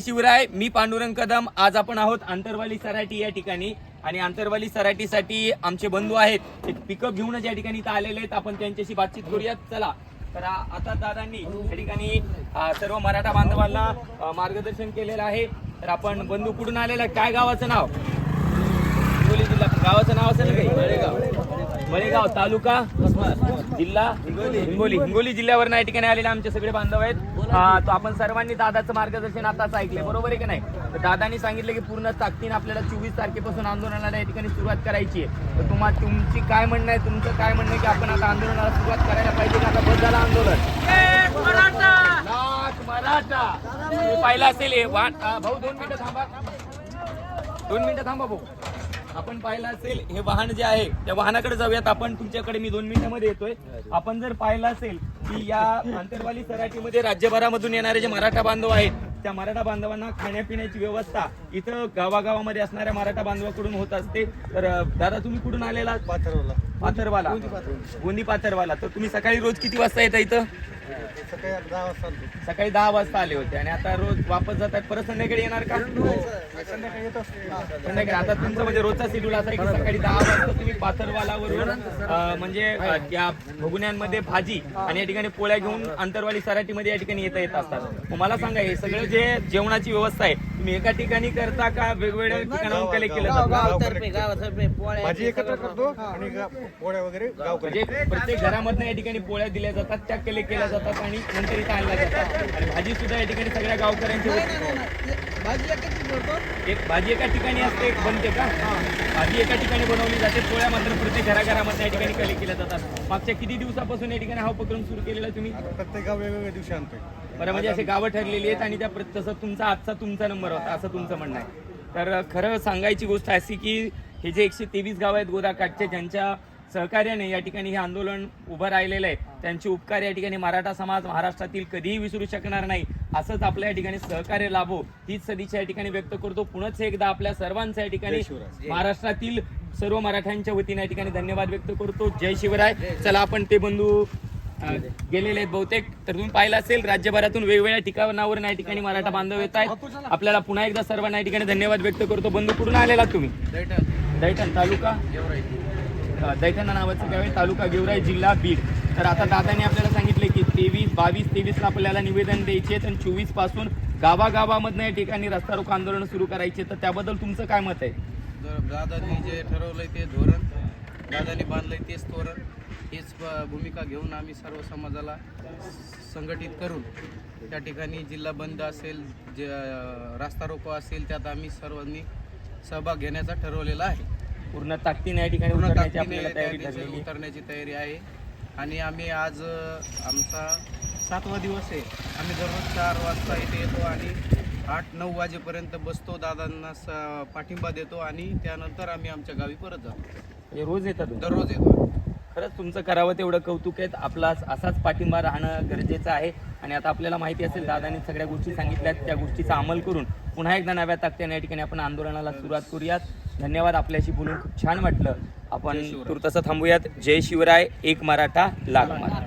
शिवराय मी पांडुरंग कदम. आज आपण आहोत आंतरवाली सराटी या ठिकाणी. आणि आंतरवाली सराटीसाठी आमचे बंधू आहेत. एक पिकअप घेऊनच या ठिकाणी इथं आलेले आहेत. आपण त्यांच्याशी बातचीत करूयात. चला. तर आता दादांनी या ठिकाणी सर्व मराठा बांधवांना मार्गदर्शन केलेलं आहे. तर आपण बंधू कुठून आलेला आहे? काय गावाचं नाव? हिंगोली जिल्हा गावाचं नाव असेल ना काही मळेगाव. मळेगाव तालुका? जिल्हा हिंगोली. हिंगोली. जिल्ह्यावर या ठिकाणी आलेले आमचे सगळे बांधव आहेत. हा, तो आपण सर्वांनी दादाचं मार्गदर्शन आताच ऐकले बरोबर आहे की नाही? तर दादानी सांगितलं की पूर्ण ताकदीने आपल्याला चोवीस तारखेपासून आंदोलनाला या ठिकाणी सुरुवात करायची आहे. तर तुम्हाला तुमची काय म्हणणं आहे? तुमचं काय म्हणणं आहे की आपण आता आंदोलनाला सुरुवात करायला पाहिजे का? आता बस झालं आंदोलन. मराठा! पाहिलं असेल भाऊ दोन मिनिटं थांबा. दोन मिनिटं थांबा भाऊ. आपण पाहिलं असेल हे वाहन जे आहे त्या वाहनाकडे जाऊयात. आपण तुमच्याकडे मी दोन मिनिटांमध्ये येतोय. आपण जर पाहिलं असेल की या आंतरवाली सराटीमध्ये राज्यभरामधून येणारे जे मराठा बांधव आहेत त्या मराठा बांधवांना खाण्यापिण्याची व्यवस्था इथं गावागावामध्ये असणाऱ्या मराठा बांधवाकडून होत असते. तर दादा तुम्ही कुठून आलेला पाथरवला. पाथरवाला. गोंदी पाथरवाला. तर तुम्ही सकाळी रोज किती वाजता येता इथं? सकाळी दहा वाजता सकाळी दहा वाजता आले होते आणि आता रोज वापस जातात. परत संध्याकाळी येणार का? संध्याकाळी. येत संध्याकाळी आता तुमचं म्हणजे रोजचा शेड्यूल असा आहे की सकाळी दहा वाजता तुम्ही पाथरवालावरून म्हणजे या भगुण्यांमध्ये भाजी आणि या ठिकाणी पोळ्या घेऊन अंतरवाली सराटीमध्ये या ठिकाणी येता येत असतात. मला सांगा हे सगळं जे जेवणाची व्यवस्था आहे तुम्ही एका ठिकाणी करता का वेगवेगळ्या ठिकाणाहून कलेक्ट केलं? जातं गावतर्फे गावातर्फे पोळ्या भाजी एकत्र करतो आणि गा- पोळ्या वगैरे गावकडे म्हणजे प्रत्येक घरामधनं या ठिकाणी पोळ्या दिल्या जातात त्या कलेक्ट केल्या जातात आणि नंतर इथं आणल्या जातात. आणि भाजी सुद्धा या ठिकाणी सगळ्या गावकऱ्यांची. भाजी एकत्र करतो एक भाजी एका ठिकाणी असते एक बनते का? भाजी एका ठिकाणी बनवली जाते पोळ्या मात्र प्रत्येक घराघरामध्ये या ठिकाणी कलेक्ट केल्या जातात. मागच्या किती दिवसापासून या ठिकाणी हा उपक्रम सुरू केलेला तुम्ही? प्रत्येक गाव वेगवेगळ्या दिवशी आणतोय. बरं म्हणजे असे गावं ठरलेली आहेत आणि त्या तसं तुमचा आजचा तुमचा नंबर होता असं तुमचं म्हणणं आहे. तर खरं सांगायची गोष्ट अशी की हे जे एकशे तेवीस गाव आहेत गोदाकाठचे ज्यांच्या सहकार्याने या ठिकाणी हे आंदोलन उभं राहिलेलं आहे त्यांचे उपकार या ठिकाणी मराठा समाज महाराष्ट्रातील कधीही विसरू शकणार नाही असंच आपल्या या ठिकाणी सहकार्य लाभो हीच सदिच्छा या ठिकाणी व्यक्त करतो. पुनच एकदा आपल्या सर्वांचं या ठिकाणी महाराष्ट्रातील सर्व मराठ्यांच्या वतीने या ठिकाणी धन्यवाद व्यक्त करतो. जय शिवराय. चला आपण ते बंधू गेलेले आहेत बहुतेक. तर तुम्ही पाहिलं असेल राज्यभरातून वेगवेगळ्या ठिकाणावर या ठिकाणी मराठा बांधव येत आहेत. आपल्याला पुन्हा एकदा सर्वांना या ठिकाणी धन्यवाद व्यक्त करतो. बंधू कुठून आलेला तुम्ही? दैठण. तालुका? दैठण नावाचं आहे तालुका गेवराई जिल्हा बीड. तर आता दादाने आपल्याला सांगितले की तेवीस बावीस तेवीसला आपल्याला निवेदन द्यायचे आहेत आणि चोवीसपासून गावागावामधनं या ठिकाणी रस्ता रोको आंदोलन सुरू करायचे तर त्याबद्दल तुमचं काय मत आहे? दादांनी जे ठरवलंय ते धोरण दादांनी बांधलंय तेच तोरण हीच भूमिका घेऊन आम्ही सर्व समाजाला संघटित करून त्या ठिकाणी जिल्हा बंद असेल जे रास्ता रोको असेल त्यात आम्ही सर्वांनी सहभाग घेण्याचा ठरवलेला आहे. पूर्ण ताकदीने या ठिकाणी पूर्ण उतरण्याची ताकदीने तयारी आहे. उतरण्याची तयारी आहे. आणि आम्ही आज आमचा सातवा दिवस आहे. आम्ही दररोज चार वाजता इथे येतो आणि आठ नऊ वाजेपर्यंत बसतो दादांना स- पाठिंबा देतो आणि त्यानंतर आम्ही आमच्या गावी परत जातो. रोज येतात? दररोज येतो. खरंच तुमचं करावं तेवढं कौतुक आहे. आपला असाच पाठिंबा राहणं गरजेचं आहे. आणि आता आपल्याला माहिती असेल दादाने सगळ्या गोष्टी सांगितल्यात त्या गोष्टीचा अंमल करून पुन्हा एकदा नव्या ताकदीने या ठिकाणी आपण आंदोलनाला सुरुवात करूयात. धन्यवाद. आपल्याशी बोलून खूप छान वाटलं. आपण तूर्तसं थांबूयात. जय शिवराय. एक मराठा लाख मराठा.